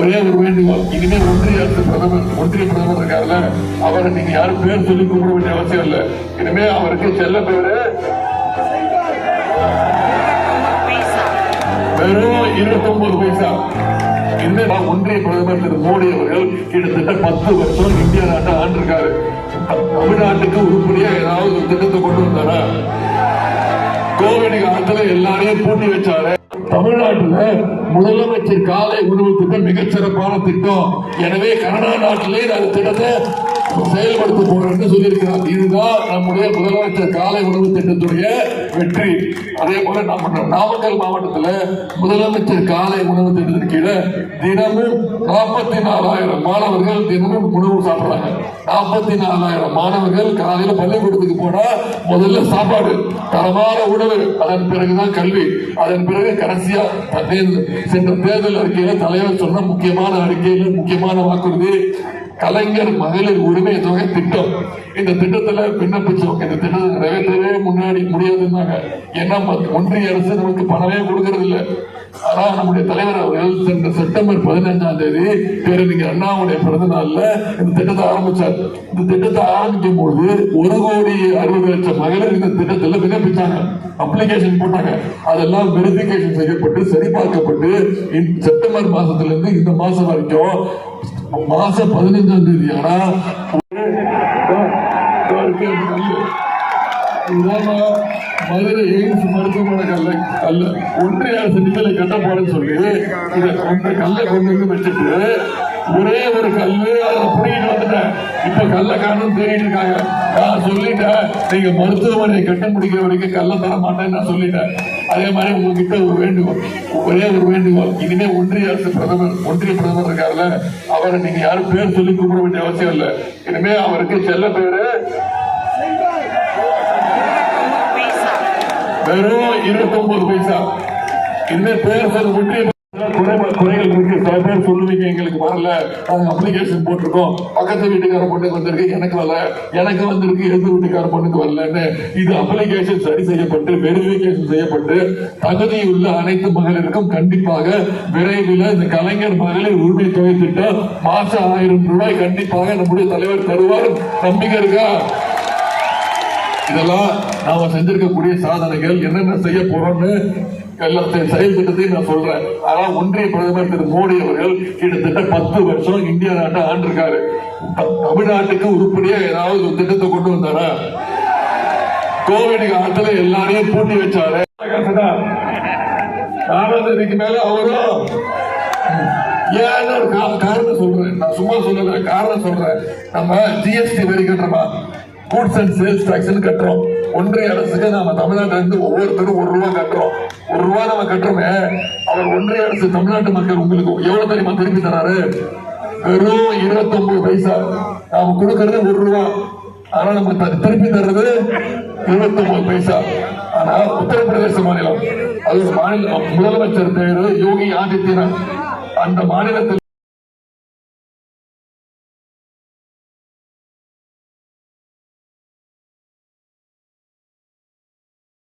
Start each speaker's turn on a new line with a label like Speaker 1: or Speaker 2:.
Speaker 1: ஒரே ஒரு வேண்டுகோள். இனிமே ஒன்றிய அரசு பிரதமர் ஒன்றிய பிரதமர் இருக்காருல்ல அவரை நீங்க யாரும் பேர் சொல்லி கூப்பிட வேண்டிய அவசியம் இல்ல. இனிமே அவருக்கு செல்ல பேரு வெறும் இருபத்தி ஒன்பது பைசா. இந்த ஒன்றிய பிரதமர் திரு மோடி அவர்கள் கிட்டத்தட்ட பத்து வருஷம் இந்திய நாட்டை ஆண்டிருக்காரு. தமிழ்நாட்டுக்கு உருப்படியா ஏதாவது திட்டத்தை கொண்டு வந்தாரா? கோவிட் காலத்துல எல்லாரையும் பூட்டி வச்சாரு. தமிழ்நாட்டில் முதலமைச்சர் காலை உணவு திட்டம் மிகச்சிறப்பான திட்டம். எனவே கனடா நாட்டிலே அந்த திட்டத்தை செயல்படுத்த போறேன்னு சொல்லியிருக்கிறார். இதுதான் நம்முடைய முதலமைச்சர் காலை உணவு திட்டத்துடைய வெற்றி. அதே போல நம்ம நாமக்கல் மாவட்டத்தில் முதலமைச்சர் காலை உணவு திட்டத்தின் கீழே தினமும் நாற்பத்தி நாலாயிரம் மாணவர்கள் தினமும் உணவு சாப்பிடுறாங்க. நாற்பத்தி நாலாயிரம் மாணவர்கள் காலையில் பள்ளிக்கூடத்துக்கு போனா முதல்ல சாப்பாடு தரமான உணவு. அதன் பிறகுதான் கல்வி. அதன் பிறகு கடைசியா சென்ற தேர்தல் அறிக்கையில தலைவர் சொன்ன முக்கியமான அறிக்கையில முக்கியமான வாக்குறுதி. கலைஞர் மகளிர் உரிமை தொகை திட்டம். இந்த திட்டத்துல விண்ணப்பிச்சோம். இந்த திட்டத்தை நிறைவேற்றவே முன்னாடி முடியாதுன்னாங்க. ஏன்னா ஒன்றிய அரசு நமக்கு பணமே கொடுக்கறது இல்லை ஆனா நம்முடைய தலைவர் அவர்கள் சென்ற செப்டம்பர் பதினஞ்சாம் தேதி பேரறிஞர் அண்ணாவுடைய பிறந்த நாள்ல இந்த திட்டத்தை ஆரம்பிச்சார். இந்த திட்டத்தை ஆரம்பிக்கும் போது ஒரு கோடி அறுபது லட்சம் மகளிர் இந்த திட்டத்துல விண்ணப்பிச்சாங்க. அப்ளிகேஷன் போட்டாங்க. அதெல்லாம் வெரிபிகேஷன் செய்யப்பட்டு சரிபார்க்கப்பட்டு செப்டம்பர் மாசத்துல இருந்து இந்த மாசம் வரைக்கும் மாசம் பதினஞ்சாம் தேதி ஆனா மதுரை எய்ம்ஸ் மருத்துவமனை கல்லை கல்ல. ஒன்றிய அரசு நிதியில கட்டப்பாடுன்னு சொல்லி இதை கல்லை கொண்டு வந்து வச்சுட்டு ஒரே ஒரு கல்லு அதை புடிக்கிட்டு வந்துட்டேன். இப்ப கல்ல காணும் தேடிட்டு இருக்காங்க. நான் சொல்லிட்டேன். நீங்க மருத்துவமனையை கட்ட முடிக்கிற வரைக்கும் கல்ல தர மாட்டேன்னு நான் சொல்லிட்டேன். அதே மாதிரி உங்ககிட்ட ஒரு வேண்டுகோள் ஒரே ஒரு வேண்டுகோள். இனிமே ஒன்றிய அரசு பிரதமர் ஒன்றிய பிரதமர் இருக்காருல்ல அவரை நீங்க யாரும் பேர் சொல்லி கூப்பிட வேண்டிய அவசியம் இல்லை. இனிமே அவருக்கு செல்ல பேரு வெறும் இருபத்தி ஒன்பது பைசா. இனிமே பேர் சொல்ல ஒன்றிய குறைகள் இருக்கு சில பேர் சொல்லுவீங்க எங்களுக்கு வரல. நாங்கள் அப்ளிகேஷன் போட்டிருக்கோம். பக்கத்து வீட்டுக்கார பொண்ணுக்கு வந்திருக்கு எனக்கு வரல. எனக்கு வந்திருக்கு எதிர் வீட்டுக்கார பொண்ணுக்கு வரலன்னு. இது அப்ளிகேஷன் சரி செய்யப்பட்டு வெரிஃபிகேஷன் செய்யப்பட்டு தகுதியுள்ள அனைத்து மகளிருக்கும் கண்டிப்பாக விரைவில் இந்த கலைஞர் மகளிர் உரிமை தொகை திட்டம் மாசம் ஆயிரம் ரூபாய் கண்டிப்பாக நம்முடைய தலைவர் தருவார். நம்பிக்கை இருக்கா? இதெல்லாம் நாம செஞ்சிருக்கக்கூடிய சாதனைகள் என்னென்ன செய்ய போறோம்னு எல்லாத்தையும் செயல் திட்டத்தையும் நான் சொல்றேன். ஆனா ஒன்றிய பிரதமர் திரு மோடி அவர்கள் கிட்டத்தட்ட பத்து வருஷம் இந்திய நாட்டை ஆண்டிருக்காரு. த- தமிழ்நாட்டுக்கு உருப்படியா ஏதாவது ஒரு திட்டத்தை கொண்டு வந்தாரா? கோவிட் காலத்துல எல்லாரையும் பூட்டி வச்சாரு. நாலாந்தேதிக்கு மேல அவரும் ஏன்னு ஒரு கா- காரணம் சொல்றேன். நான் சும்மா சொல்லல காரணம் சொல்றேன். நம்ம ஜிஎஸ்டி வரி கட்டுறமா? கூட்ஸ் அண்ட் சேல்ஸ் டாக்ஸ் கட்டுறோம். ஒன்றிய அரசுக்கு நாம தமிழ்நாட்டுல இருந்து ஒவ்வொருத்தரும் ஒரு ரூபா கட்டுறோம். ஒரு ரூபா நம்ம கட்டுறோமே. அவர் ஒன்றிய அரசு தமிழ்நாட்டு மக்கள் உங்களுக்கு எவ்வளவு தெரியுமா திருப்பி தராரு? வெறும் இருபத்தி ஒன்பது பைசா. நாம கொடுக்கறது ஒரு ரூபா. ஆனா நம்ம த- திருப்பி தர்றது இருபத்தி ஒன்பது பைசா. ஆனா உத்தரப்பிரதேச மாநிலம். அது மாநில மாநிலம் முதலமைச்சர் பேரு யோகி ஆதித்யநாத். அந்த மாநிலத்தில்